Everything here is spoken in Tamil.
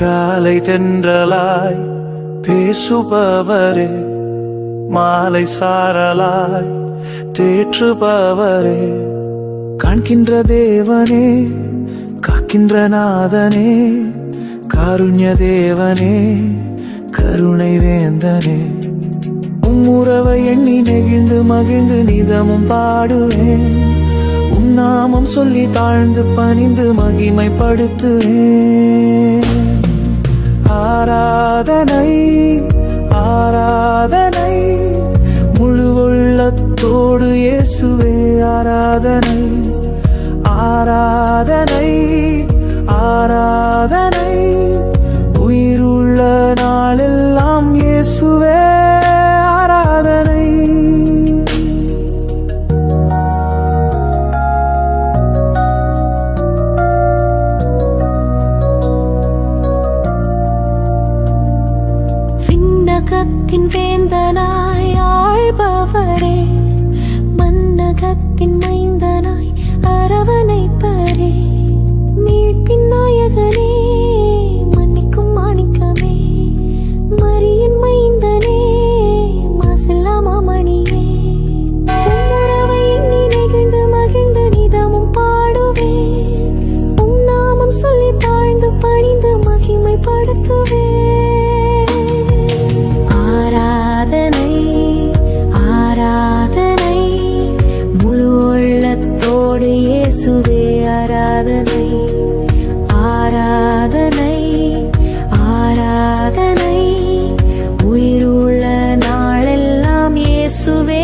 காலை தென்றலாய் பேசுபவரே மாலை சாரலாய் தேற்றுபவரே. காண்கின்ற தேவனே காக்கின்ற நாதனே காருண்ய தேவனே கருணை வேந்தனே. உம்முறவை எண்ணி நெகிழ்ந்து மகிழ்ந்து நிதமும் பாடுவேன். உம் நாமம் சொல்லி தாழ்ந்து பணிந்து மகிமைப்படுத்துவேன். ஆராதனை ஆராதனை. முழு உள்ளத்தோடு இயேசுவே உலகத்தின் வேந்தர். இயேசுவே ஆராதனை ஆராதனை ஆராதனை. உயிருள்ள நாளெல்லாம் இயேசுவே